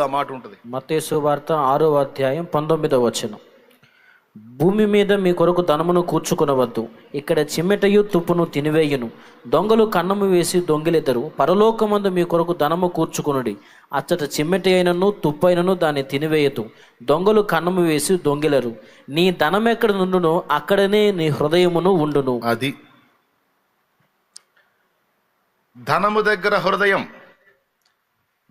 ఆ మాట ఉంటుంది. మత్తేసు వార్త ఆరో అధ్యాయం పంతొమ్మిదవ వచనం. భూమి మీద మీ కొరకు ధనమును కూర్చుకొనవద్దు. ఇక్కడ చిమ్మెటయు తుప్పును తినివేయును. దొంగలు కన్నము వేసి దొంగిలెదరు పరలోకమందు మీ కొరకు ధనము కూర్చుకొనుడి. అచ్చట చిమ్మెట అయినను తుప్పైనను దాన్ని తినివేయదు. దొంగలు కన్నము వేసి దొంగిలరు. నీ ధనం ఎక్కడ నుండునో అక్కడనే నీ హృదయమును ఉండును. అది ధనము దగ్గర హృదయం.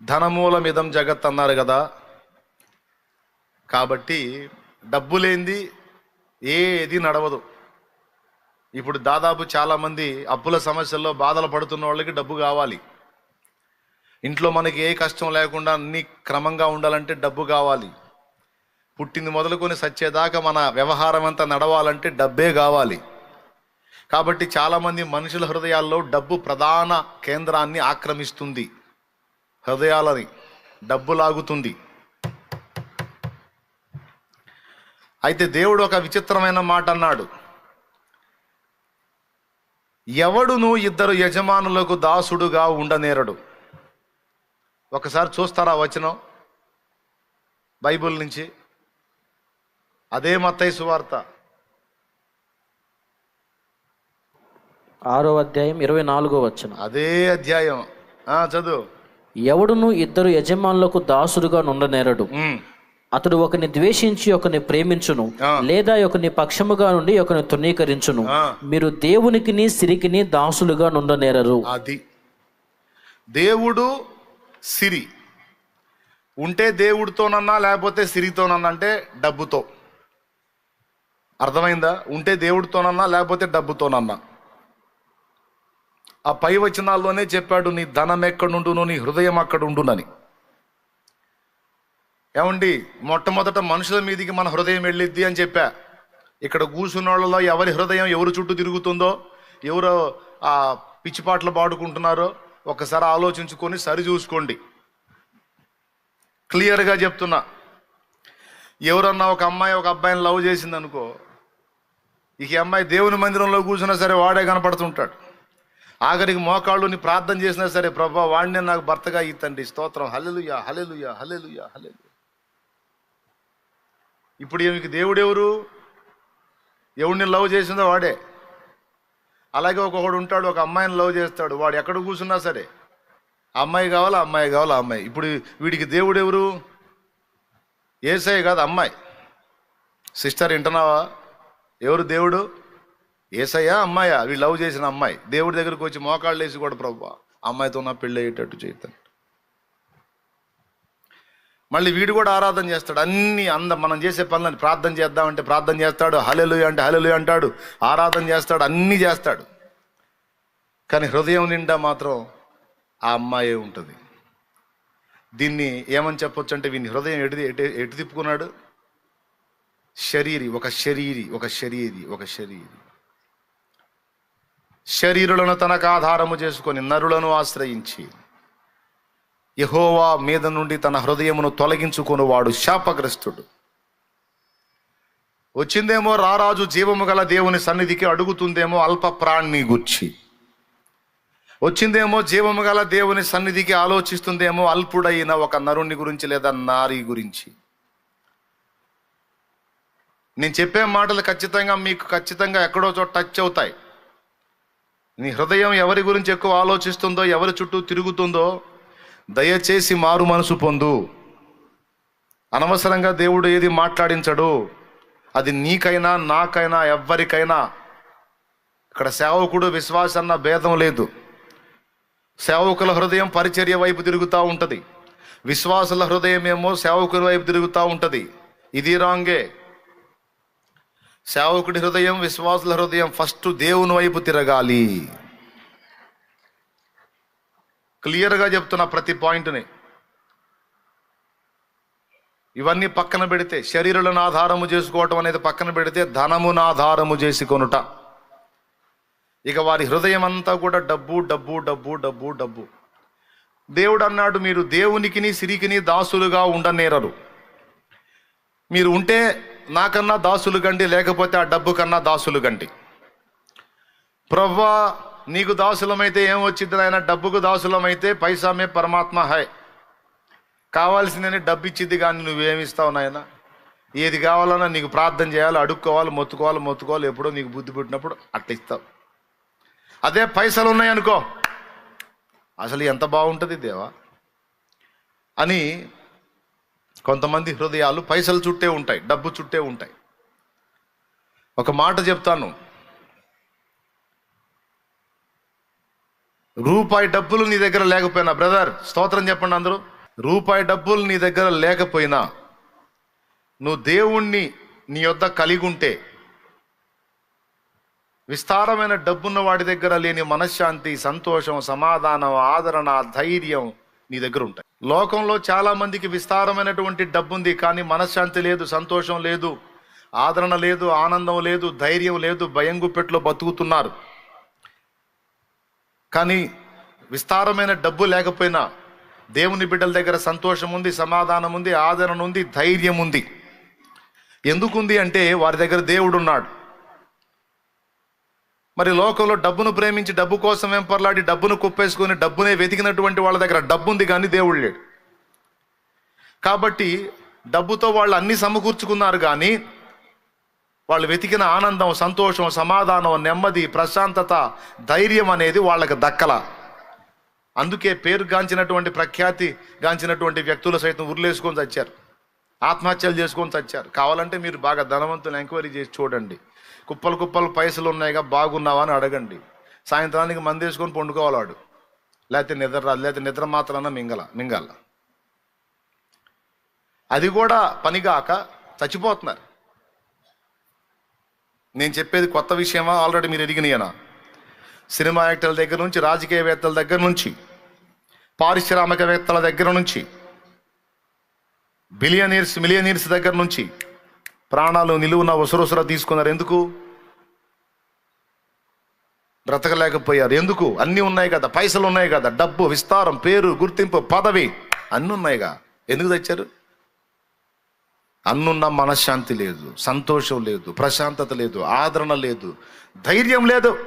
ధనమూలమిదం జగత్ అన్నారు కదా. కాబట్టి డబ్బు లేనిది ఏది నడవదు. ఇప్పుడు దాదాపు చాలామంది అప్పుల సమస్యల్లో బాధలు పడుతున్న వాళ్ళకి డబ్బు కావాలి. ఇంట్లో మనకి ఏ కష్టం లేకుండా అన్ని క్రమంగా ఉండాలంటే డబ్బు కావాలి. పుట్టింది మొదలుకొని సచ్చేదాకా మన వ్యవహారం అంతా నడవాలంటే డబ్బే కావాలి. కాబట్టి చాలామంది మనుషుల హృదయాల్లో డబ్బు ప్రధాన కేంద్రాన్ని ఆక్రమిస్తుంది. హృదయాలని డబ్బు లాగుతుంది అయితే దేవుడు ఒక విచిత్రమైన మాట అన్నాడు ఎవడును ఇద్దరు యజమానులకు దాసుడుగా ఉండనేరడు. ఒకసారి చూస్తారా వచనం? బైబిల్ నుంచి. అదే మత్తయి సువార్త ఆరో అధ్యాయం ఇరవై నాలుగో వచనం. అదే అధ్యాయం. చదువు. ఎవడును ఇద్దరు యజమానులకు దాసుడుగా నుండనేరడు. అతడు ఒకని ద్వేషించి ఒకని ప్రేమించును. లేదా ఒకని పక్షముగా నుండి ఒకని తృణీకరించును. ఆ. మీరు దేవునికిని సిరికిని దాసులుగా నుండనేరరు. అది. దేవుడు సిరి. ఉంటే దేవుడితోనన్నా లేకపోతే సిరితోనన్నా అంటే డబ్బుతో. అర్థమైందా? ఉంటే దేవుడితోనన్నా లేకపోతే డబ్బుతోనన్నా. ఆ పై వచనాల్లోనే చెప్పాడు నీ ధనం ఎక్కడుండును నీ హృదయం అక్కడ ఉండునని ఏమండి మొట్టమొదట మనుషుల మీదికి మన హృదయం వెళ్ళిద్ది అని చెప్పా. ఇక్కడ కూర్చున్న వాళ్ళలో ఎవరి హృదయం ఎవరు చుట్టూ తిరుగుతుందో ఎవరు ఆ పిచ్చిపాట్లు పాడుకుంటున్నారో ఒకసారి ఆలోచించుకొని సరి చూసుకోండి. క్లియర్గా చెప్తున్నా. ఎవరన్నా ఒక అమ్మాయి ఒక అబ్బాయిని లవ్ చేసింది అనుకో ఇక ఈ అమ్మాయి దేవుని మందిరంలో కూర్చున్నా సరే వాడే కనపడుతుంటాడు. ఆఖరికి మోకాళ్ళు నీ ప్రార్థన చేసినా సరే ప్రభా వాడినే నాకు భర్తగా ఇత్తండి స్తోత్రం. హలెలుయ హలెలుయ హలెలుయ హలెలు ఇప్పుడు ఈమెకి దేవుడెవరు? ఎవడిని లవ్ చేసిందో వాడే. అలాగే ఒకడు ఉంటాడు ఒక అమ్మాయిని లవ్ చేస్తాడు. వాడు ఎక్కడ కూర్చున్నా సరే. ఆ అమ్మాయి కావాలా అమ్మాయి కావాలా అమ్మాయి. ఇప్పుడు వీడికి దేవుడు ఎవరు ఏసై కాదు అమ్మాయి. సిస్టర్ వింటున్నావా? ఎవరు దేవుడు? ఏసయ్యా అమ్మాయా వీళ్ళు లవ్ చేసిన అమ్మాయి. దేవుడి దగ్గరికి వచ్చి మోకాళ్ళు వేసి కూడా ప్రభు అమ్మాయితో నా పెళ్ళి అయ్యేటట్టు చేస్తాను మళ్ళీ వీడు కూడా ఆరాధన చేస్తాడు. అన్ని అంద మనం చేసే పనులని ప్రార్థన చేద్దామంటే ప్రార్థన చేస్తాడు. హలెలు అంటే హలెలు అంటాడు. ఆరాధన చేస్తాడు. అన్నీ చేస్తాడు. కానీ హృదయం నిండా మాత్రం ఆ అమ్మాయే ఉంటుంది. దీన్ని ఏమని చెప్పొచ్చు అంటే వీని హృదయం ఎటు ఎటు తిప్పుకున్నాడు? శరీరి ఒక శరీరి ఒక శరీరి ఒక శరీరి. శరీరులను తనకు ఆధారము చేసుకొని నరులను ఆశ్రయించి యహోవా మీద నుండి తన హృదయమును తొలగించుకొని వాడు శాపగ్రస్తుడు. వచ్చిందేమో రారాజు జీవము గల దేవుని సన్నిధికి అడుగుతుందేమో అల్ప ప్రాణ్ణి గుచ్చి వచ్చిందేమో జీవము గల దేవుని సన్నిధికి ఆలోచిస్తుందేమో అల్పుడైన ఒక నరుని గురించి లేదా నారి గురించి. నేను చెప్పే మాటలు ఖచ్చితంగా మీకు ఖచ్చితంగా ఎక్కడో చోట టచ్ అవుతాయి. నీ హృదయం ఎవరి గురించి ఎక్కువ ఆలోచిస్తుందో ఎవరి చుట్టూ తిరుగుతుందో దయచేసి మారు మనసు పొందు. అనవసరంగా దేవుడు ఏది మాట్లాడించడు. అది నీకైనా నాకైనా ఎవ్వరికైనా. ఇక్కడ సేవకుడు విశ్వాసన్న భేదం లేదు. సేవకుల హృదయం పరిచర్య వైపు తిరుగుతూ ఉంటుంది. విశ్వాసుల హృదయం ఏమో సేవకుల వైపు తిరుగుతూ ఉంటుంది. ఇది రాంగే. సేవకుడి హృదయం విశ్వాసుల హృదయం ఫస్ట్ దేవుని వైపు తిరగాలి. క్లియర్గా చెప్తున్న ప్రతి పాయింట్ని. ఇవన్నీ పక్కన పెడితే శరీరులను ఆధారము చేసుకోవటం అనేది పక్కన పెడితే ధనమును ఆధారము చేసుకొనుట. ఇక వారి హృదయం అంతా కూడా డబ్బు డబ్బు డబ్బు డబ్బు డబ్బు. దేవుడు అన్నాడు మీరు దేవునికిని సిరికిని దాసులుగా ఉండనేరరు. మీరు ఉంటే నాకన్నా దాసులు గండి లేకపోతే ఆ డబ్బు కన్నా దాసులు గండి. ప్రవ్వా నీకు దాసులమైతే ఏం వచ్చింది ఆయన డబ్బుకు దాసులమైతే పైసామే పరమాత్మ హై. కావాల్సిందని డబ్బు ఇచ్చిద్ది కానీ నువ్వేమిస్తావు నాయన? ఏది కావాలన్నా నీకు ప్రార్థన చేయాలి అడుక్కోవాలి మొత్తుకోవాలి మొత్తుకోవాలి ఎప్పుడో నీకు బుద్ధి పుట్టినప్పుడు అట్లా ఇస్తావు. అదే పైసలు ఉన్నాయనుకో అసలు ఎంత బాగుంటుంది దేవా? అని కొంతమంది హృదయాలు పైసలు చుట్టే ఉంటాయి డబ్బు చుట్టే ఉంటాయి. ఒక మాట చెప్తాను. రూపాయి డబ్బులు నీ దగ్గర లేకపోయినా బ్రదర్ స్తోత్రం చెప్పండి అందరూ. రూపాయి డబ్బులు నీ దగ్గర లేకపోయినా నువ్వు దేవుణ్ణి నీ యొద్ద కలిగి ఉంటే విస్తారమైన డబ్బున్న వాడి దగ్గర లేని మనశ్శాంతి సంతోషం సమాధానం ఆదరణ ధైర్యం నీ దగ్గర ఉంటాయి. లోకంలో చాలా మందికి విస్తారమైనటువంటి డబ్బు ఉంది కానీ మనశ్శాంతి లేదు సంతోషం లేదు ఆదరణ లేదు ఆనందం లేదు ధైర్యం లేదు భయం గుప్పెట్లో బతుకుతున్నారు. కానీ విస్తారమైన డబ్బు లేకపోయినా దేవుని బిడ్డల దగ్గర సంతోషం ఉంది సమాధానం ఉంది ఆదరణ ఉంది ధైర్యం ఉంది ఎందుకుంది అంటే వారి దగ్గర దేవుడు ఉన్నాడు మరి లోకంలో డబ్బును ప్రేమించి డబ్బు కోసం వెంపర్లాడి డబ్బును కుప్పేసుకొని డబ్బునే వెతికినటువంటి వాళ్ళ దగ్గర డబ్బు ఉంది కానీ దేవుడు లేడు. కాబట్టి డబ్బుతో వాళ్ళు అన్ని సమకూర్చుకున్నారు కానీ వాళ్ళు వెతికిన ఆనందం సంతోషం సమాధానం నెమ్మది ప్రశాంతత ధైర్యం అనేది వాళ్ళకి దక్కల. అందుకే పేరు గాంచినటువంటి ప్రఖ్యాతి గాంచినటువంటి వ్యక్తులు సైతం ఉర్లేసుకొని చచ్చారు. ఆత్మహత్యలు చేసుకొని చచ్చారు. కావాలంటే మీరు బాగా ధనవంతులు ఎంక్వైరీ చేసి చూడండి. కుప్పలు కుప్పలు పైసలు ఉన్నాయిగా బాగున్నావా అని అడగండి. సాయంత్రానికి మంది వేసుకొని పండుకోవాలాడు లేకపోతే నిద్ర రాదు లేకపోతే నిద్ర మాత్రాన మింగల మింగాల. అది కూడా పనిగాక చచ్చిపోతున్నారు. నేను చెప్పేది కొత్త విషయమా? ఆల్రెడీ మీరు ఎదిగినయనా? సినిమా యాక్టర్ల దగ్గర నుంచి రాజకీయవేత్తల దగ్గర నుంచి పారిశ్రామికవేత్తల దగ్గర నుంచి బిలియనీర్స్ మిలియనీర్స్ దగ్గర నుంచి ప్రాణాలు నిలువున ఉసరుసర తీసుకున్నారు. ఎందుకు? బ్రతకలేకపోయారు. ఎందుకు? అన్నీ ఉన్నాయి కదా. పైసలు ఉన్నాయి కదా. డబ్బు విస్తారం పేరు గుర్తింపు పదవి అన్నీ ఉన్నాయిగా ఎందుకు తెచ్చారు? అన్నున్న మనశ్శాంతి లేదు సంతోషం లేదు ప్రశాంతత లేదు ఆదరణ లేదు ధైర్యం లేదు.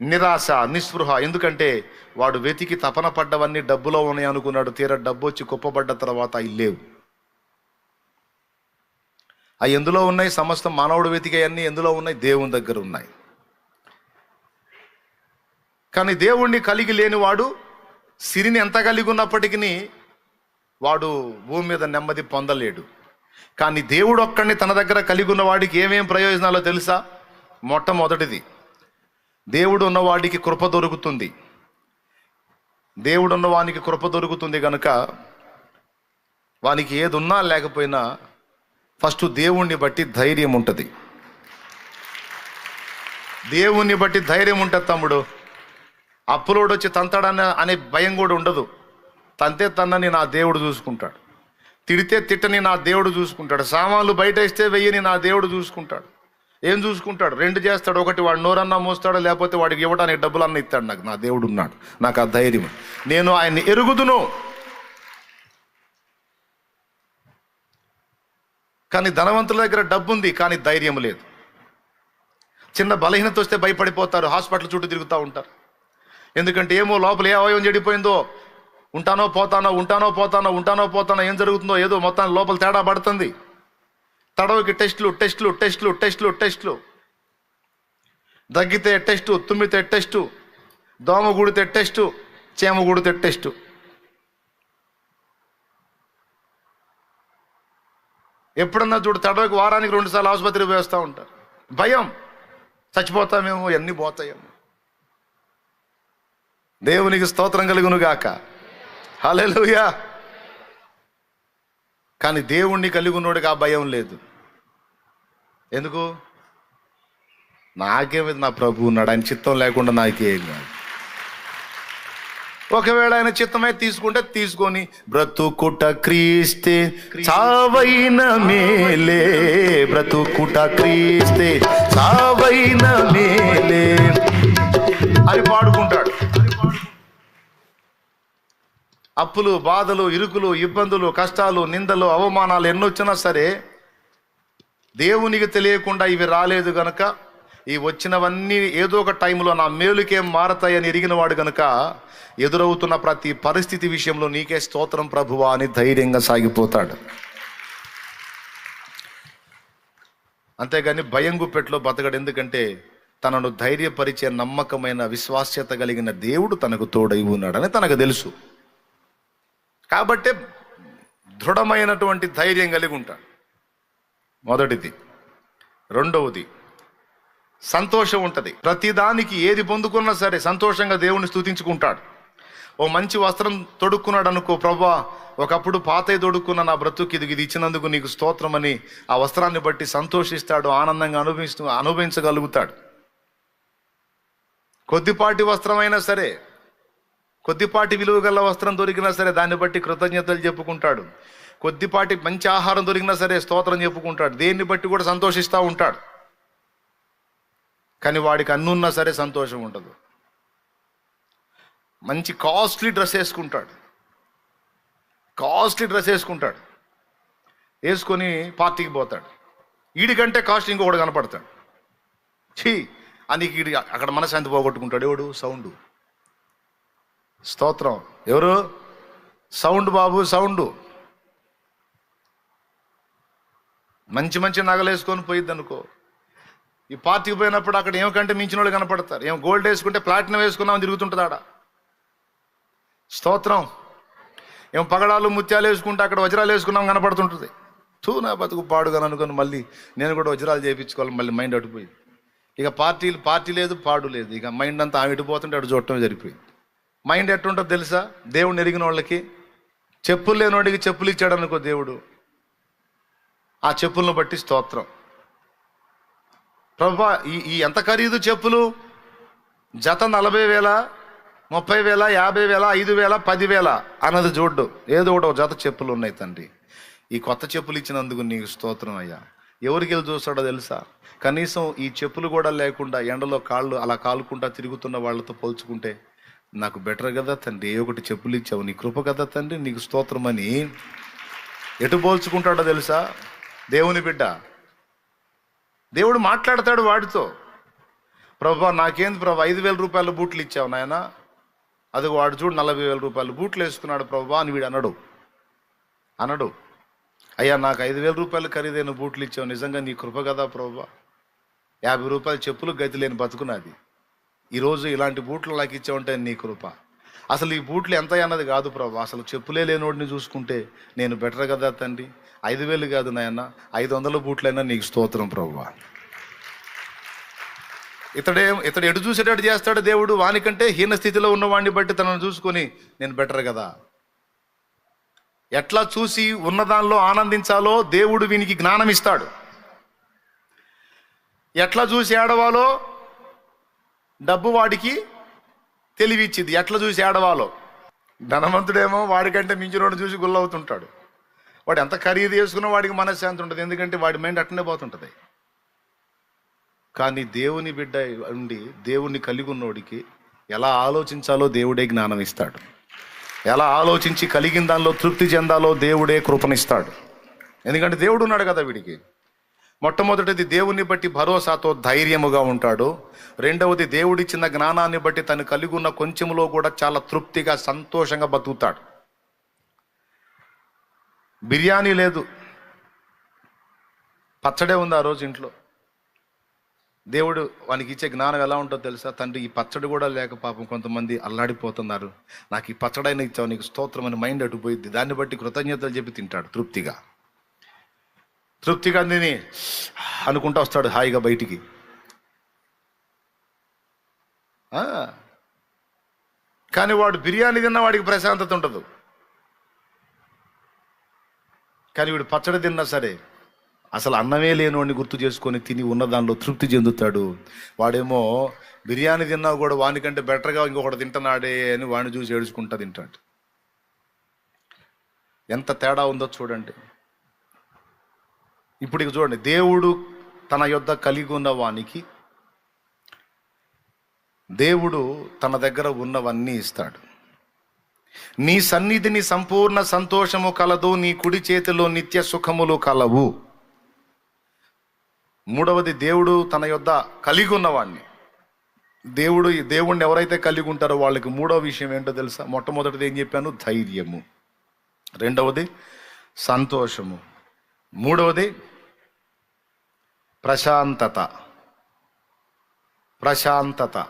నిరాశ నిస్పృహ. ఎందుకంటే వాడు వెతికి తపన పడ్డవన్నీ డబ్బులో ఉన్నాయి అనుకున్నాడు తీరా డబ్బు వచ్చి కుప్పబడ్డ తర్వాత అవి లేవు. అవి ఎందులో ఉన్నాయి సమస్త మానవుడు వెతికేయన్నీ ఎందులో ఉన్నాయి? దేవుని దగ్గర ఉన్నాయి. కానీ దేవుణ్ణి కలిగి లేనివాడు సిరిని ఎంత కలిగి ఉన్నప్పటికీ వాడు భూమి మీద నెమ్మది పొందలేడు. కానీ దేవుడు ఒక్కడిని తన దగ్గర కలిగి ఉన్నవాడికి ఏమేం ప్రయోజనాలో తెలుసా? మొట్టమొదటిది దేవుడు ఉన్నవాడికి కృప దొరుకుతుంది. దేవుడు ఉన్నవానికి కృప దొరుకుతుంది కనుక వానికి ఏది ఉన్నా లేకపోయినా ఫస్ట్ దేవుణ్ణి బట్టి ధైర్యం ఉంటుంది. దేవుణ్ణి బట్టి ధైర్యం ఉంటుంది తమ్ముడు. అప్పులోడు వచ్చి తంతాడన్న అనే భయం కూడా ఉండదు. తంతే తన్నని నా దేవుడు చూసుకుంటాడు. తిడితే తిట్టని నా దేవుడు చూసుకుంటాడు. సామాన్లు బయట వేస్తే వెయ్యని నా దేవుడు చూసుకుంటాడు. ఏం చూసుకుంటాడు? రెండు చేస్తాడు. ఒకటి వాడు నోరన్నా మోస్తాడు లేకపోతే వాడికి ఇవ్వడానికి డబ్బులు అన్న ఇస్తాడు. నాకు నా దేవుడు ఉన్నాడు. నాకు ఆ ధైర్యం నేను ఆయన్ని ఎరుగుదును. కానీ ధనవంతుల దగ్గర డబ్బు ఉంది కానీ ధైర్యం లేదు. చిన్న బలహీనత వస్తే భయపడిపోతారు హాస్పిటల్ చుట్టూ తిరుగుతూ ఉంటారు. ఎందుకంటే ఏమో లోపల ఏ అవయవం చెడిపోయిందో ఉంటానో పోతానో ఉంటానో పోతానో ఉంటానో పోతానో ఏం జరుగుతుందో ఏదో మొత్తాన్ని లోపల తేడా పడుతుంది. తడవకి టెస్టులు టెస్టులు టెస్టులు టెస్టులు టెస్టులు. దగ్గితే టెస్టు తుమ్మితే టెస్టు దోమ గుడితే టెస్టు చేమ గుడితే టెస్టు. ఎప్పుడన్నా చూడు తడవకి వారానికి రెండుసార్లు ఆసుపత్రికి వేస్తూ ఉంటారు భయం. చచ్చిపోతామేమో ఎన్ని పోతాయేమో. దేవునికి స్తోత్రం కలుగును గాక హల్లెలూయా. కానీ దేవుణ్ణి కలిగి ఉన్నోడికి ఆ భయం లేదు. ఎందుకు? నాకేమిది నా ప్రభు ఉన్నాడు ఆయన చిత్తం లేకుండా నాకేం కాదు ఒకవేళ ఆయన చిత్తమై తీసుకుంటే తీసుకొని బ్రతుకుట క్రీస్తే చావైన మేలే బ్రతుకుట క్రీస్తే చావైన మేలే. అని పాడుకుంటాడు. అప్పులు బాధలు ఇరుకులు ఇబ్బందులు కష్టాలు నిందలు అవమానాలు ఎన్నొచ్చినా సరే దేవునికి తెలియకుండా ఇవి రాలేదు గనక ఈ వచ్చినవన్నీ ఏదో ఒక టైంలో నా మేలుకేం మారతాయని ఎరిగిన వాడు గనుక ఎదురవుతున్న ప్రతి పరిస్థితి విషయంలో నీకే స్తోత్రం ప్రభువా అని ధైర్యంగా సాగిపోతాడు. అంతేగాని భయం గుప్పెట్లో బతకడు. ఎందుకంటే తనను ధైర్యపరిచే నమ్మకమైన విశ్వాస్యత కలిగిన దేవుడు తనకు తోడై ఉన్నాడని తనకు తెలుసు. కాబట్టే దృఢమైనటువంటి ధైర్యం కలిగి ఉంటాడు. మొదటిది. రెండవది సంతోషం ఉంటుంది. ప్రతిదానికి ఏది పొందుకున్నా సరే సంతోషంగా దేవుని స్థుతించుకుంటాడు ఓ మంచి వస్త్రం తొడుక్కున్నాడు అనుకో ప్రభా ఒకప్పుడు పాతయ్య తొడుక్కున్న నా బ్రతుకు ఇది ఇది ఇచ్చినందుకు నీకు స్తోత్రమని ఆ వస్త్రాన్ని బట్టి సంతోషిస్తాడు ఆనందంగా అనుభవిస్తూ అనుభవించగలుగుతాడు. కొద్దిపాటి వస్త్రమైనా సరే కొద్దిపాటి విలువ గల వస్త్రం దొరికినా సరే దాన్ని బట్టి కృతజ్ఞతలు చెప్పుకుంటాడు. కొద్దిపాటి మంచి ఆహారం దొరికినా సరే స్తోత్రం చెప్పుకుంటాడు. దేన్ని బట్టి కూడా సంతోషిస్తూ ఉంటాడు. కానీ వాడికి అన్నున్నా సరే సంతోషం ఉండదు. మంచి కాస్ట్లీ డ్రెస్ వేసుకుంటాడు. కాస్ట్లీ డ్రెస్ వేసుకుంటాడు. వేసుకొని పార్టీకి పోతాడు. వీడికంటే కాస్ట్ ఇంకొకటి కనపడతాడు. ఛీ! అందుకు వీడి అక్కడ మనశాంతి పోగొట్టుకుంటాడు. ఎవడు? సౌండ్. స్తోత్రం. ఎవరు? సౌండ్ బాబు సౌండ్. మంచి మంచి నగలు వేసుకొని పోయిద్ది అనుకో ఈ పార్టీకి పోయినప్పుడు అక్కడ ఏమకంటే మించిన వాళ్ళు కనపడతారు. ఏం గోల్డ్ వేసుకుంటే ప్లాటినం వేసుకున్నామని తిరుగుతుంటుంది ఆడ స్తోత్రం. ఏం పగడాలు ముత్యాలు వేసుకుంటే అక్కడ వజ్రాలు వేసుకున్నాం కనపడుతుంటుంది. తూ నా బతుకు పాడుగా అనుకుని మళ్ళీ నేను కూడా వజ్రాలు చేయించుకోవాలి మళ్ళీ మైండ్ అడిపోయింది ఇక పార్టీలు పార్టీ లేదు పాడు లేదు. ఇక మైండ్ అంతా ఆమె అటు చూడటం జరిగిపోయింది. మైండ్ ఎట్టుంటుందో తెలుసా? దేవుడిని ఎరిగిన వాళ్ళకి చెప్పులు లేనివాడికి చెప్పులు ఇచ్చాడు అనుకో దేవుడు. ఆ చెప్పులను బట్టి స్తోత్రం. ప్రభా ఈ ఈ ఎంత ఖరీదు చెప్పులు? జత నలభై వేల ముప్పై వేల యాభై వేల ఐదు వేల పదివేల అన్నది చూడ్డు. ఏదో ఒకటి జత చెప్పులు ఉన్నాయి తండ్రి. ఈ కొత్త చెప్పులు ఇచ్చినందుకు నీకు స్తోత్రం అయ్యా. ఎవరికి వెళ్ళి చూస్తాడో తెలుసా? కనీసం ఈ చెప్పులు కూడా లేకుండా ఎండలో కాళ్ళు అలా కాలుకుంటా తిరుగుతున్న వాళ్ళతో పోల్చుకుంటే నాకు బెటర్ కదా తండ్రి. ఏ ఒకటి చెప్పులు ఇచ్చావు? నీ కృప కదా తండ్రి. నీకు స్తోత్రం అని. ఎటు పోల్చుకుంటాడో తెలుసా? దేవుని బిడ్డ. దేవుడు మాట్లాడతాడు వాడితో. ప్రభా నాకేంది ప్రభా ఐదు వేల రూపాయల బూట్లు ఇచ్చావు నాయన? అది వాడు చూడు నలభై వేల రూపాయలు బూట్లు వేసుకున్నాడు ప్రభా అని వీడు అనడు. అనడు. అయ్యా నాకు ఐదు వేల రూపాయలు ఖరీదైన బూట్లు ఇచ్చావు నిజంగా నీ కృప కదా ప్రభా. యాభై రూపాయల చెప్పులు గతి లేని బతుకున్నది ఈరోజు ఇలాంటి బూట్లు నాకు ఇచ్చావంటే నీ కృప. అసలు ఈ బూట్లు ఎంత అన్నది కాదు ప్రభు. అసలు చెప్పులే లేనోడిని చూసుకుంటే నేను బెటర్ కదా తండ్రి? ఐదు వేలు కాదు నాయన. ఐదు వందల బూట్లైనా నీకు స్తోత్రం ప్రభు. ఇతడే ఇతడు ఎటు చూసేటట్టు చేస్తాడు దేవుడు? వానికంటే హీన స్థితిలో ఉన్నవాడిని బట్టి తనను చూసుకొని నేను బెటర్ కదా. ఎట్లా చూసి ఉన్నదానిలో ఆనందించాలో దేవుడు వీనికి జ్ఞానం ఇస్తాడు. ఎట్లా చూసి ఏడవాలో డబ్బు వాడికి తెలివిచ్చింది. ఎట్లా చూసి ఏడవాలో? ధనవంతుడేమో వాడికంటే మించినోడు చూసి గుల్లవుతుంటాడు. వాడు ఎంత ఖరీదు చేసుకున్నా వాడికి మనశ్శాంతి ఉంటుంది. ఎందుకంటే వాడి మైండ్ అట్టనే పోతుంటుంది. కానీ దేవుని బిడ్డ ఉండి దేవుణ్ణి కలిగి ఉన్నోడికి ఎలా ఆలోచించాలో దేవుడే జ్ఞానం ఇస్తాడు. ఎలా ఆలోచించి కలిగిన దానిలో తృప్తి చెందాలో దేవుడే కృపనిస్తాడు ఎందుకంటే దేవుడు ఉన్నాడు కదా వీడికి. మొట్టమొదటిది దేవుని బట్టి భరోసాతో ధైర్యముగా ఉంటాడు. రెండవది దేవుడిచ్చిన జ్ఞానాన్ని బట్టి తను కలిగి ఉన్న కొంచెంలో కూడా చాలా తృప్తిగా సంతోషంగా బతుకుతాడు. బిర్యానీ లేదు. పచ్చడే ఉంది ఆ రోజు ఇంట్లో. దేవుడు వానికి ఇచ్చే జ్ఞానం ఎలా ఉంటుందో తెలుసా? తండ్రి ఈ పచ్చడి కూడా లేక పాపం కొంతమంది అల్లాడిపోతున్నారు. నాకు ఈ పచ్చడైన ఇచ్చావు నీకు స్తోత్రం అని మైండ్ అటు పోయిద్ది దాన్ని బట్టి కృతజ్ఞతలు చెప్పి తింటాడు తృప్తిగా. తృప్తిగా తిని అనుకుంటా వస్తాడు హాయిగా బయటికి. ఆ. కానీ వాడు బిర్యానీ తిన్న వాడికి ప్రశాంతత ఉండదు. కానీ వీడు పచ్చడి తిన్నా సరే అసలు అన్నమే లేనివాడిని గుర్తు చేసుకొని తిని ఉన్న దానిలో తృప్తి చెందుతాడు. వాడేమో బిర్యానీ తిన్నా కూడా వానికంటే బెటర్గా ఇంకొకటి తింటున్నాడే అని వాడిని చూసి ఏడుచుకుంటా తింటాడు. ఎంత తేడా ఉందో చూడండి. ఇప్పుడు ఇక చూడండి దేవుడు తన యొద్ద కలిగి ఉన్న వానికి దేవుడు తన దగ్గర ఉన్నవన్నీ ఇస్తాడు. నీ సన్నిధిని సంపూర్ణ సంతోషము కలదు నీ కుడి చేతిలో నిత్య సుఖములు కలవు. మూడవది దేవుడు తన యొద్ద కలిగి ఉన్నవాడిని దేవుడు దేవుణ్ణి ఎవరైతే కలిగి ఉంటారో వాళ్ళకి మూడవ విషయం ఏంటో తెలుసా? మొట్టమొదటిది ఏం చెప్పాను? ధైర్యము. రెండవది సంతోషము. మూడవది ప్రశాంతత. ప్రశాంతత.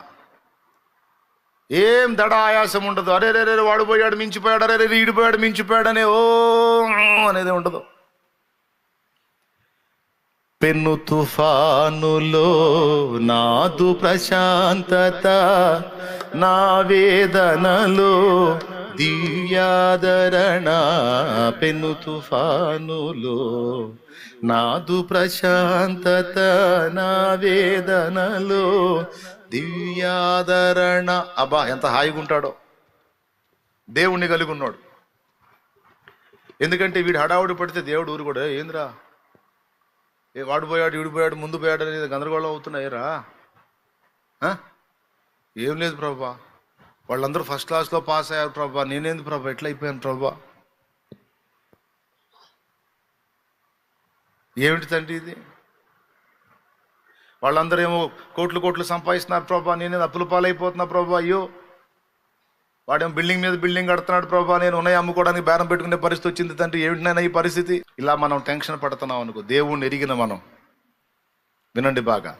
ఏం దడ ఆయాసం ఉండదు. అరే రే రే వాడు పోయాడు మించిపోయాడు అరే రే ఈడిపోయాడు మించిపోయాడు అనే ఓ అనేది ఉండదు. పెన్ను తుఫానులో నాదు ప్రశాంతత నా వేదనలో దివ్యాదరణ. పెన్ను తుఫానులో నాదు ప్రశాంతత నా వేదనలో దివ్యాదరణ. అబ్బా ఎంత హాయిగా ఉంటాడో. దేవుణ్ణి కలిగి ఉన్నాడు. ఎందుకంటే వీడు హడావుడి పడితే దేవుడు ఊరు కూడా ఏందిరా? ఏ వాడు పోయాడు వీడు పోయాడు ముందు పోయాడు అనేది గందరగోళం అవుతున్నాయిరా ఏం లేదు ప్రభా. వాళ్ళందరూ ఫస్ట్ క్లాస్లో పాస్ అయ్యారు ప్రభా. నేనేంది ప్రభా? ఎట్లా అయిపోయాను ప్రభా? ఏమిటి తండ్రి ఇది? వాళ్ళందరూ ఏమో కోట్లు కోట్లు సంపాదిస్తున్నారు ప్రభా నేను అప్పుల పాలైపోతున్నా ప్రభా అయ్యో. వాడేమో బిల్డింగ్ మీద బిల్డింగ్ కడుతున్నాడు ప్రభా నేను ఉన్నాయి అమ్ముకోవడానికి బేరం పెట్టుకునే పరిస్థితి వచ్చింది తండ్రి ఏమిటినైనా ఈ పరిస్థితి? ఇలా మనం టెన్షన్ పడుతున్నాం అనుకో దేవుణ్ణి ఎరిగిన మనం. వినండి బాగా.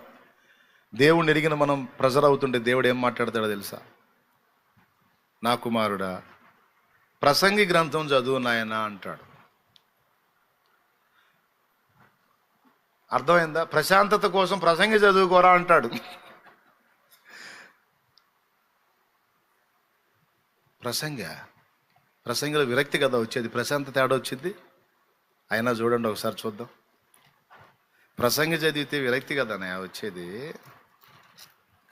దేవుణ్ణి ఎరిగిన మనం ప్రెజర్ అవుతుంటే దేవుడు ఏం మాట్లాడతాడో తెలుసా? నా కుమారుడా ప్రసంగి గ్రంథం చదువు నాయన అంటాడు. అర్థమైందా? ప్రశాంతత కోసం ప్రసంగి చదువుకోరా అంటాడు. ప్రసంగ? ప్రసంగిలో విరక్తి కదా వచ్చేది? ప్రశాంతత తేడా వచ్చింది? అయినా చూడండి ఒకసారి చూద్దాం. ప్రసంగి చదివితే విరక్తి కదా వచ్చేది?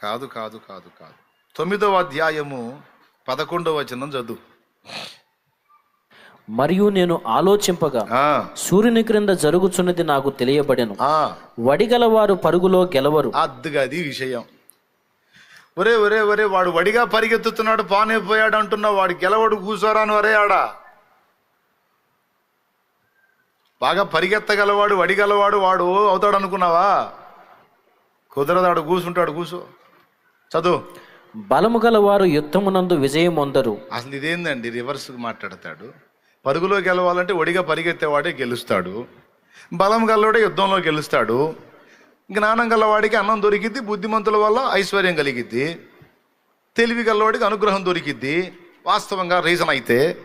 కాదు కాదు కాదు కాదు. తొమ్మిదవ అధ్యాయము పదకొండవ వచనం చదువు. మరియు నేను ఆలోచింపగా సూర్యుని క్రింద జరుగుచున్నది నాకు తెలియబడెను. ఆ, వడిగలవారు పరుగులో గెలవరు. అద్దుగా అది విషయం. ఒరే ఒరే ఒరే వాడు వడిగా పరిగెత్తుతున్నాడు పానే పోయాడు అంటున్నావు వాడు గెలవడు కూసోరాను ఒరే ఆడా. బాగా పరిగెత్తగలవాడు వడిగలవాడు వాడు అవుతాడు అనుకున్నావా కుదరదాడు కూసుంటాడు కూసో. చదువు. బలము గలవారు యుద్ధమునందు విజయం పొందరు అసలు ఇదేందండి రివర్స్ మాట్లాడతాడు? పరుగులో గెలవాలంటే ఒడిగా పరిగెత్తేవాడే గెలుస్తాడు. బలం గల్లోడే యుద్ధంలో గెలుస్తాడు. జ్ఞానం గలవాడికి అన్నం దొరికిద్ది బుద్ధిమంతుల వల్ల ఐశ్వర్యం కలిగిద్ది. తెలివి గల్లోడికి అనుగ్రహం దొరికిద్ది. వాస్తవంగా రీజన్ అయితే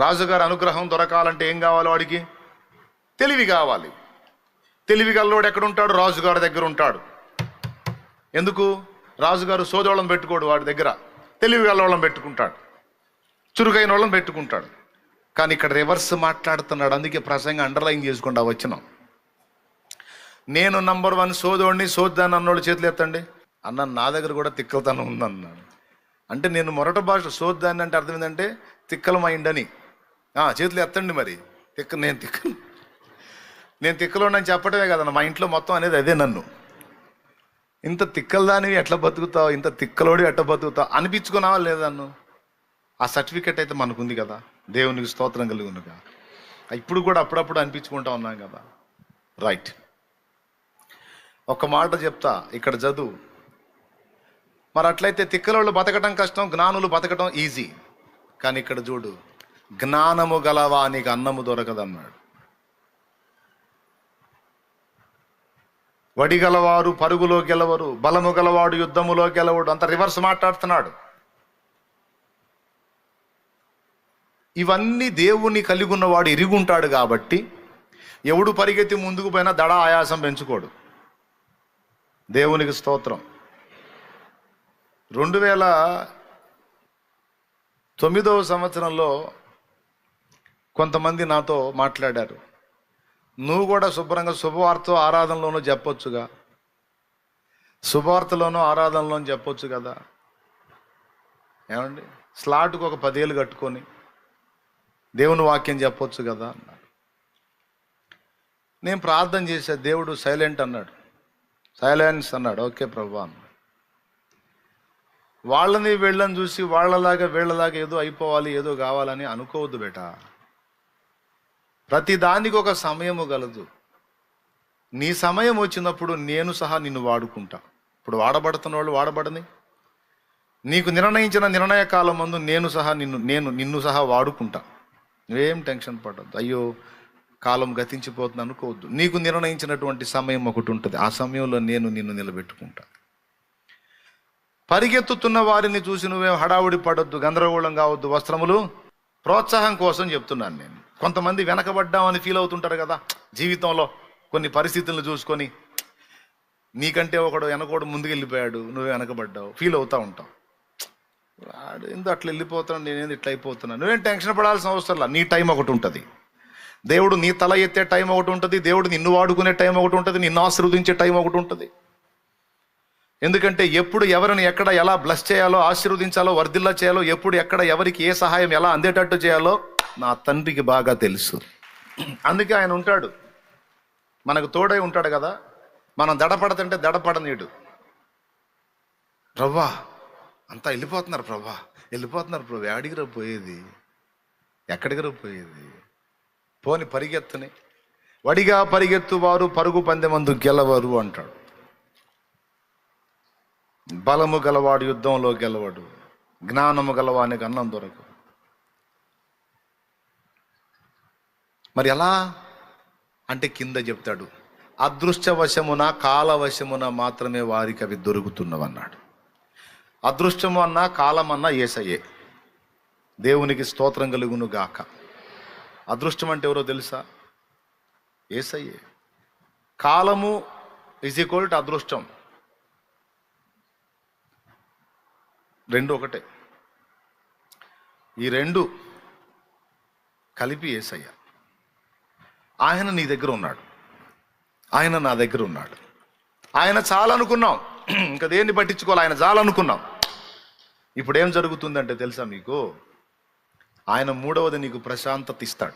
రాజుగారి అనుగ్రహం దొరకాలంటే ఏం కావాలి వాడికి? తెలివి కావాలి. తెలివి గల్లోడు ఎక్కడుంటాడు? రాజుగారి దగ్గర ఉంటాడు. ఎందుకు? రాజుగారు సోదోళం పెట్టుకోడు వాడి దగ్గర. తెలివి గల్లోళం పెట్టుకుంటాడు. చురుకైన వాళ్ళని పెట్టుకుంటాడు. కానీ ఇక్కడ రివర్స్ మాట్లాడుతున్నాడు. అందుకే ప్రసంగం అండర్లైన్ చేసుకుంటా వచ్చినాం. నేను నంబర్ వన్ సోదోడిని సోద్దాన్ని అన్నోడు చేతులు ఎత్తండి. అన్న నా దగ్గర కూడా తిక్కలతనం ఉందన్నాడు. అంటే నేను మొరట భాష సోద్దాన్ని అంటే అర్థం ఏంటంటే తిక్కల మైండ్ అని. చేతులు ఎత్తండి మరి. తిక్క నేను తిక్క నేను తిక్కలోనని చెప్పడమే కదన్న. మా ఇంట్లో మొత్తం అనేది అదే నన్ను. ఇంత తిక్కలదానివి ఎట్లా బతుకుతావు? ఇంత తిక్కలోడి ఎట్లా బతుకుతావు? అనిపించుకున్నావా లేదా నన్ను? ఆ సర్టిఫికెట్ అయితే మనకుంది కదా. దేవునికి స్తోత్రం కలుగునుగా. ఇప్పుడు కూడా అప్పుడప్పుడు అనిపించుకుంటా ఉన్నాం కదా. రైట్ ఒక మాట చెప్తా ఇక్కడ చదువు. మరి అట్లయితే తిక్కలోళ్ళు బతకటం కష్టం జ్ఞానులు బతకటం ఈజీ కానీ ఇక్కడ చూడు జ్ఞానము గలవా నీకు అన్నము దొరకదన్నాడు. వడిగలవారు పరుగులో గెలవరు బలము గలవాడు యుద్ధములో గెలవడు అంత రివర్స్ మాట్లాడుతున్నాడు. ఇవన్నీ దేవుణ్ణి కలిగి ఉన్నవాడు ఇరుగుంటాడు కాబట్టి ఎవడు పరిగెత్తి ముందుకు పోయినా దడ ఆయాసం పెంచుకోడు. దేవునికి స్తోత్రం. రెండు వేల తొమ్మిదవ సంవత్సరంలో కొంతమంది నాతో మాట్లాడారు. నువ్వు కూడా శుభ్రంగా శుభవార్త ఆరాధనలోనూ చెప్పొచ్చుగా. శుభవార్తలోనూ ఆరాధనలోనూ చెప్పొచ్చు కదా. ఏమండి? స్లాట్కు ఒక పదేళ్ళు కట్టుకొని దేవుని వాక్యం చెప్పొచ్చు కదా అన్నాడు. నేను ప్రార్థన చేసే దేవుడు సైలెంట్ అన్నాడు. సైలెన్స్ అన్నాడు. ఓకే ప్రభా అన్నాడు. వాళ్ళని వీళ్ళని చూసి వాళ్ళలాగా వీళ్ళలాగా ఏదో అయిపోవాలి ఏదో కావాలని అనుకోవద్దు బేట. ప్రతి దానికి ఒక సమయము గలదు. నీ సమయం వచ్చినప్పుడు నేను సహా నిన్ను వాడుకుంటా. ఇప్పుడు వాడబడుతున్న వాళ్ళు వాడబడని. నీకు నిర్ణయించిన నిర్ణయ కాలం ముందు నేను సహా నిన్ను నేను నిన్ను సహా వాడుకుంటా. నువ్వేం టెన్షన్ పడద్దు. అయ్యో కాలం గతించిపోతుంది అనుకోవద్దు. నీకు నిర్ణయించినటువంటి సమయం ఒకటి ఉంటుంది. ఆ సమయంలో నేను నిన్ను నిలబెట్టుకుంటా. పరిగెత్తుతున్న వారిని చూసి నువ్వేం హడావుడి పడొద్దు గందరగోళం కావద్దు. వస్త్రములు ప్రోత్సాహం కోసం చెప్తున్నాను నేను. కొంతమంది వెనకబడ్డామని ఫీల్ అవుతుంటారు కదా. జీవితంలో కొన్ని పరిస్థితులను చూసుకొని నీకంటే ఒకడు వెనకోడు ముందుకెళ్ళిపోయాడు నువ్వు వెనకబడ్డావు. ఫీల్ అవుతా ఉంటావు. వాడు ఎందుకు అట్లా వెళ్ళిపోతున్నాడు నేనేది ఇట్లా అయిపోతున్నాను. నువ్వేం టెన్షన్ పడాల్సిన అవసరం నీ టైం ఒకటి ఉంటుంది. దేవుడు నీ తల ఎత్తే టైం ఒకటి ఉంటుంది. దేవుడు నిన్ను వాడుకునే టైం ఒకటి ఉంటుంది. నిన్ను ఆశీర్వదించే టైం ఒకటి ఉంటుంది. ఎందుకంటే ఎప్పుడు ఎవరిని ఎక్కడ ఎలా బ్లస్ చేయాలో ఆశీర్వదించాలో వర్ధిల్లా చేయాలో ఎప్పుడు ఎక్కడ ఎవరికి ఏ సహాయం ఎలా అందేటట్టు చేయాలో నా తండ్రికి బాగా తెలుసు. అందుకే ఆయన ఉంటాడు. మనకు తోడై ఉంటాడు కదా. మనం దడపడతంటే దడపడనీడు. రవ్వా అంతా వెళ్ళిపోతున్నారు ప్రభా. వెళ్ళిపోతున్నారు ప్రభు. ఎక్కడికి పోయేది? ఎక్కడికి రా పోయేది? పోని పరిగెత్తని. వడిగా పరిగెత్తువారు పరుగు పందెమందు గెలవరు అంటాడు. బలము గలవాడు యుద్ధంలో గెలవడు. జ్ఞానము గలవానికి అన్నం దొరకదు మరి ఎలా? అంటే కింద చెప్తాడు. అదృష్టవశమున కాలవశమున మాత్రమే వారికి అవి దొరుకుతున్నవన్నాడు. అదృష్టము అన్నా కాలం అన్నా ఏసయ్యే. దేవునికి స్తోత్రం కలుగును గాక అదృష్టం అంటే ఎవరో తెలుసా? ఏసయ్యే. కాలము ఇజ్ ఈక్వల్ టు అదృష్టం. రెండు ఒకటే. ఈ రెండు కలిపి ఏసయ్య. ఆయన నీ దగ్గర ఉన్నాడు. ఆయన నా దగ్గర ఉన్నాడు. ఆయన చాలనుకున్నాం. ఇంకా దేన్ని పట్టించుకోవాలి? ఆయన జాలనుకున్నాం ఇప్పుడు ఏం జరుగుతుందంటే తెలుసా మీకు? ఆయన మూడవది నీకు ప్రశాంతత ఇస్తాడు.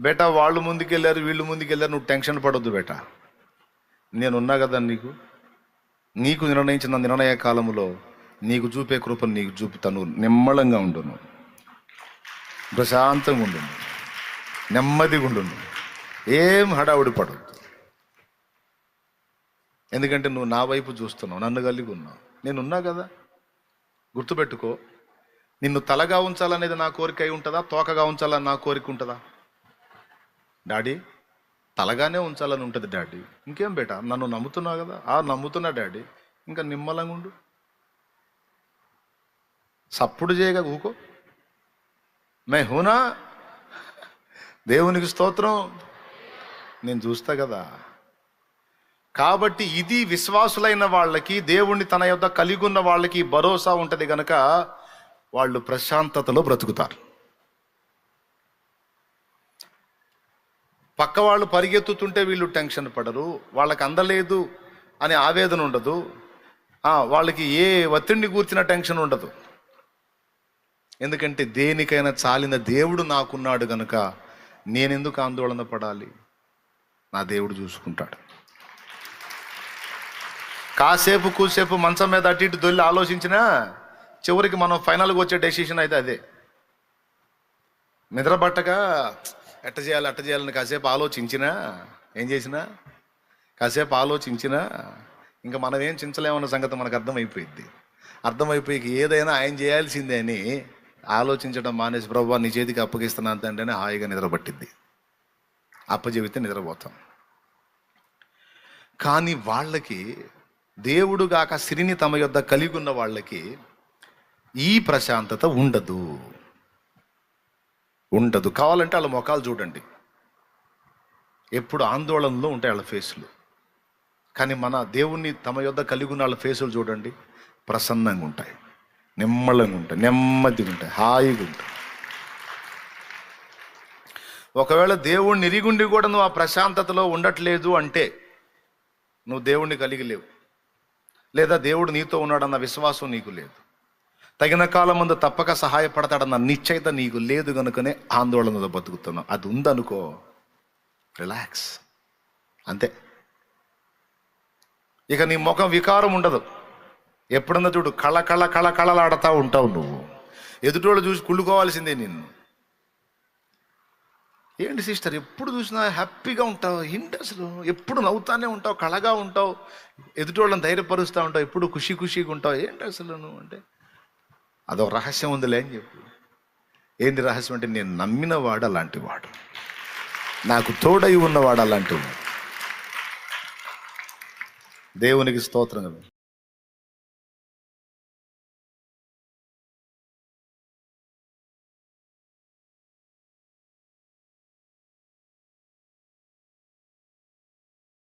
బేటా వాళ్ళు ముందుకెళ్ళారు వీళ్ళు ముందుకెళ్ళారు నువ్వు టెన్షన్ పడొద్దు బేటా. నేనున్నా కదా నీకు? నీకు నిర్ణయించిన నిర్ణయ కాలంలో నీకు చూపే కృపను నీకు చూపుతాను నిమ్మళంగా ఉండును ప్రశాంతంగా ఉండును నెమ్మదిగా ఉండును ఏం హడావుడి పడదు ఎందుకంటే నువ్వు నా వైపు చూస్తున్నావు నన్ను కలిగి ఉన్నావు. నేనున్నా కదా? గుర్తుపెట్టుకో నిన్ను తలగా ఉంచాలనేది నా కోరిక అయి ఉంటుందా? తోకగా ఉంచాలని నా కోరిక ఉంటుందా? డాడీ తలగానే ఉంచాలని ఉంటుంది డాడీ. ఇంకేం బేట? నన్ను నమ్ముతున్నావు కదా? ఆ నమ్ముతున్నా డాడీ. ఇంకా నిమ్మలంగా ఉండు. సప్పుడు చేయగా ఊకో. మే హూనా? దేవునికి స్తోత్రం. నేను చూస్తా కదా. కాబట్టి ఇది విశ్వాసులైన వాళ్ళకి దేవుణ్ణి తన యొక్క కలిగి ఉన్న వాళ్ళకి భరోసా ఉంటుంది గనక వాళ్ళు ప్రశాంతతలో బ్రతుకుతారు. పక్క వాళ్ళు పరిగెత్తుతుంటే వీళ్ళు టెన్షన్ పడరు వాళ్ళకి అందలేదు అనే ఆవేదన ఉండదు. వాళ్ళకి ఏ ఒత్తిడిని కూర్చిన టెన్షన్ ఉండదు. ఎందుకంటే దేనికైనా చాలిన దేవుడు నాకున్నాడు గనుక నేనెందుకు ఆందోళన పడాలి? నా దేవుడు చూసుకుంటాడు. కాసేపు కూసేపు మంచం మీద అటు ఇటు దొల్లి ఆలోచించినా చివరికి మనం ఫైనల్గా వచ్చే డెసిషన్ అయితే అదే. నిద్రపట్టక ఎట్ట చేయాలి అట్ట చేయాలని కాసేపు ఆలోచించినా ఏం చేసినా కాసేపు ఆలోచించినా ఇంకా మనం ఏం చించలేమన్న సంగతి మనకు అర్థమైపోయింది అర్థమైపోయి ఏదైనా ఆయన చేయాల్సిందే అని ఆలోచించడం మానేసి ప్రభు నీ చేతికి అప్పగిస్తున్నాను తండ్రి హాయిగా నిద్రపట్టింది అప్పచెబితే నిద్రపోతాం. కానీ వాళ్ళకి దేవుడుగాక సిరిని తమ యొద్ద కలిగి ఉన్న వాళ్ళకి ఈ ప్రశాంతత ఉండదు. ఉండదు. కావాలంటే వాళ్ళ ముఖాలు చూడండి. ఎప్పుడు ఆందోళనలో ఉంటాయి వాళ్ళ ఫేసులు. కానీ మన దేవుణ్ణి తమ యొద్ద కలిగి ఉన్న వాళ్ళ ఫేసులు చూడండి. ప్రసన్నంగా ఉంటాయి. నిమ్మలంగా ఉంటాయి. నెమ్మదిగా ఉంటాయి. హాయిగా ఉంటాయి. ఒకవేళ దేవుణ్ణి ఇరిగుండి కూడా నువ్వు ఆ ప్రశాంతతలో ఉండట్లేదు అంటే నువ్వు దేవుణ్ణి కలిగి లేవు. లేదా దేవుడు నీతో ఉన్నాడన్న విశ్వాసం నీకు లేదు. తగిన కాలం ముందు తప్పక సహాయపడతాడన్న నిశ్చయిత నీకు లేదు కనుకనే ఆందోళనలో బతుకుతున్నావు. అది ఉందనుకో. రిలాక్స్ అంతే. ఇక నీ ముఖం వికారం ఉండదు. ఎప్పుడన్నా చూడు కళ కళ కళ కళలాడుతూ ఉంటావు నువ్వు. ఎదుటోళ్ళు చూసి కుళ్ళుకోవాల్సిందే నిన్ను. ఏంటి సిస్టర్ ఎప్పుడు చూసినా హ్యాపీగా ఉంటావు? ఏంటి అసలు? ఎప్పుడు నవ్వుతానే ఉంటావు? కళగా ఉంటావు? ఎదుటి వాళ్ళని ధైర్యపరుస్తూ ఉంటావు? ఎప్పుడు ఖుషి ఖుషిగా ఉంటావు? ఏంటి అసలు నువ్వు అంటే? అదొక రహస్యం ఉందిలే అని చెప్పు. ఏంటి రహస్యం అంటే నేను నమ్మిన వాడు అలాంటి వాడు. నాకు తోడై ఉన్నవాడు అలాంటి వాడు. దేవునికి స్తోత్రం. కదా